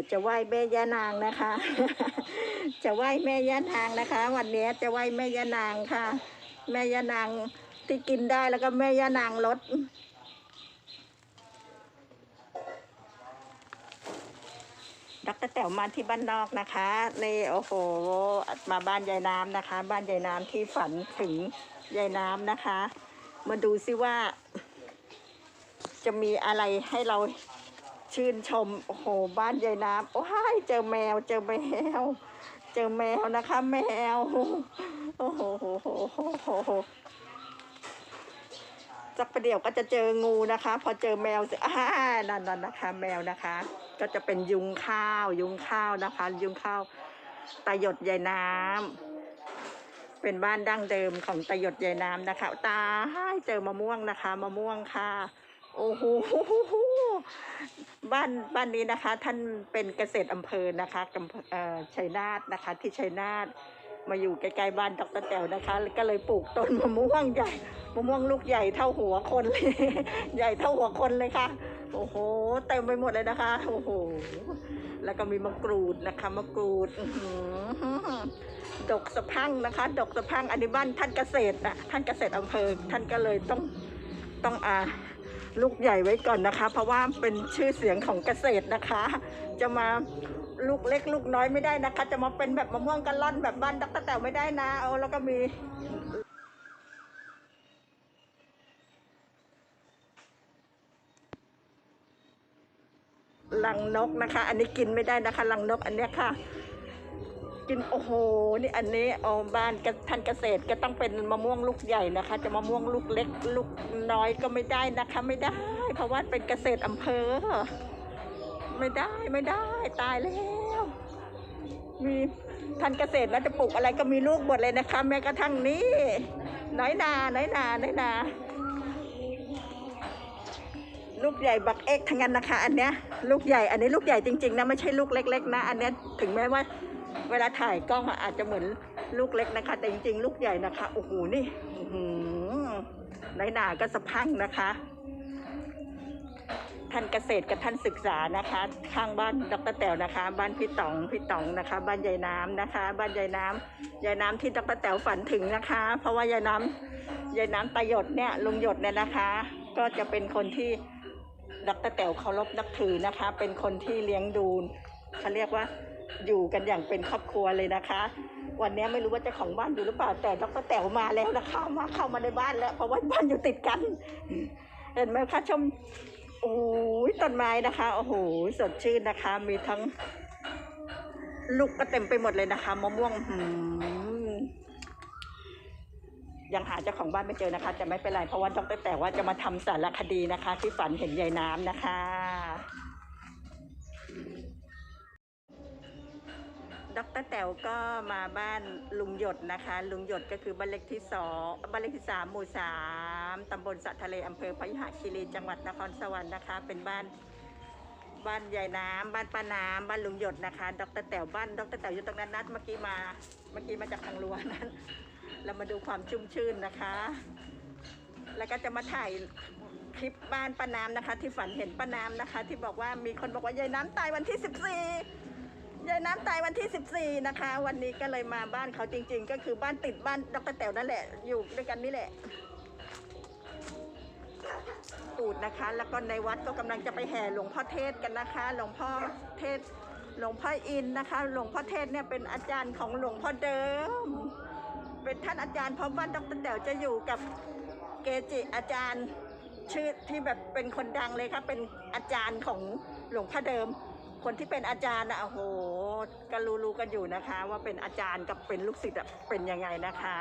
ดี๋ยวจะไหว้แม่ย่านางนะคะ จะไหว้แม่ย่านางนะคะ วันนี้จะไหว้แม่ย่านางค่ะ แม่ย่านางที่กินได้แล้วก็แม่ย่านางรสดรแต๋วมาที่บ้านนอกนะคะนี่โอ้โหมาบ้านยายน้ำนะคะ บ้านยายน้ำที่ฝันถึงยายน้ำนะคะ มาดูซิว่า จะมีอะไรให้เรา ชื่นชมโอ้โหบ้านยายน้ำโอ้ยเจอแมวเจอแมว เจอแมวนะคะ แมวโอ้โหสักประเดี๋ยวก็จะเจองูนะคะ พอเจอแมวสิอ่านั่นนั่นนะคะ แมวนะคะ ก็จะเป็นยุงข้าว ยุงข้าวนะคะ ยุงข้าวตาหยดยายน้ำเป็นบ้านดั้งเดิมของตาหยดยายน้ำนะคะ ตาให้เจอมะม่วงนะคะ มะม่วงค่ะ โอ้โหบ้านบ้านนี้นะคะ ท่านเป็นเกษตรอำเภอนะคะกำเภอเอ่อชัยนาทนะคะ ที่ชัยนาทมาอยู่ใกล้ๆบ้านดรแต๋วนะคะ ก็เลยปลูกต้นมะม่วงใหญ่มะม่วงลูกใหญ่เท่าหัวคนเลยใหญ่เท่าหัวคนเลยค่ะ โอ้โหเต็มไปหมดเลยนะคะ โอ้โหแล้วก็มีมะกรูดนะคะมะกรูดอื้อหือดกสะพังนะคะ ดกสะพังอันนี้บ้านท่านเกษตรนะท่านเกษตรอำเภอท่านก็เลยต้องต้องอ่า ลูกใหญ่ไว้ก่อนนะคะ เพราะว่าเป็นชื่อเสียงของเกษตรนะคะ จะมาลูกเล็กลูกน้อยไม่ได้นะคะ จะมาเป็นแบบมะม่วงกะล่อนแบบบ้านดักตะแต๋วไม่ได้นะเอาแล้วก็มีลังนกนะคะ อันนี้กินไม่ได้นะคะลังนกอันเนี้ยค่ะ กินโอ้โหนี่อันนี้เอาบ้านกับท่านเกษตรก็ต้องเป็นมะม่วงลูกใหญ่นะคะ จะมะม่วงลูกเล็กลูกน้อยก็ไม่ได้นะคะไม่ได้ เพราะว่าเป็นเกษตรอำเภอ ไม่ได้ไม่ได้ตายแล้วมีท่านเกษตรนะจะปลูกอะไรก็มีลูกหมดเลยนะคะ แม้กระทั่งนี้น้อยนาน้อยนาน้อยนาลูกใหญ่บักเอ็กทั้งนั้นนะคะ อันเนี้ยลูกใหญ่อันนี้ลูกใหญ่จริงๆนะไม่ใช่ลูกเล็ก ๆ นะ อันเนี้ยถึงแม้ว่า เวลาถ่ายกล้องอาจจะเหมือนลูกเล็กนะคะ แต่จริงๆ ลูกใหญ่นะคะโอ้โหนี่อื้อหือน้อยหนาก็สะพังนะคะ ท่านเกษตรกับท่านศึกษานะคะ ข้างบ้านดรแต๋วนะคะ บ้านพี่ต๋องพี่ต๋องนะคะ บ้านยายน้ำนะคะ บ้านยายน้ำยายน้ำที่ดรแต๋วฝันถึงนะคะ เพราะว่ายายน้ำยายน้ำตาหยดเนี่ยลุงหยดเนี่ยนะคะ ก็จะเป็นคนที่ดรแต๋วเคารพนับถือนะคะ เป็นคนที่เลี้ยงดูเขาเรียกว่า อยู่กันอย่างเป็นครอบครัวเลยนะคะ วันนี้ไม่รู้ว่าเจ้าของบ้านอยู่หรือเปล่าแต่ดรแต๋วมาแล้วนะคะมาเข้ามาในบ้านแล้วเพราะว่าบ้านอยู่ติดกัน เห็นไหมคะชมโอ้ยต้นไม้นะคะโอ้โหสดชื่นนะคะ มีทั้งลูกก็เต็มไปหมดเลยนะคะมะม่วงยังหาเจ้าของบ้านไม่เจอนะคะ จะไม่เป็นไรเพราะว่าดรแต่ว่าจะมาทำสารคดีนะคะ ที่ฝันเห็นยายน้ำนะคะ ดรแต๋วก็มาบ้านลุงหยดนะคะ ลุงหยดก็คือบ้านเลขที่สองบ้านเลขที่สามหมู่สามตำบลสะทะเลอำเภอพยุหคีรีจังหวัดนครสวรรค์นะคะ เป็นบ้านบ้านยายน้ำบ้านป้าน้ำบ้านลุงหยดนะคะ ดรแต๋วบ้าน ดรแต๋วอยู่ตรงนั้นนัดเมื่อกี้มาเมื่อกี้มาจากทางรั้วนั้นเรามาดูความชุ่มชื่นนะคะ แล้วก็จะมาถ่ายคลิปบ้านป้าน้ำนะคะ ที่ฝันเห็นป้าน้ำนะคะ ที่บอกว่ามีคนบอกว่ายายน้ำตายวันที่สิบสี่ ยายน้ำตายวันที่ 14 นะคะ วันนี้ก็เลยมาบ้านเขาจริง ๆ ก็คือบ้านติดบ้านดรแต๋วนั่นแหละ อยู่ด้วยกันนี่แหละตูดนะคะ แล้วก็ในวัดก็กำลังจะไปแห่หลวงพ่อเทศกันนะคะ หลวงพ่อเทศ หลวงพ่ออินนะคะ หลวงพ่อเทศเนี่ยเป็นอาจารย์ของหลวงพ่อเดิม เป็นท่านอาจารย์เพราะบ้านดรแต๋วจะอยู่กับเกจิอาจารย์ชื่อที่แบบเป็นคนดังเลยค่ะเป็นอาจารย์ของหลวงพ่อเดิม คนที่เป็นอาจารย์นะโอ้โหก็รู้ๆกันอยู่นะคะ ว่าเป็นอาจารย์กับเป็นลูกศิษย์อะเป็นยังไงนะคะ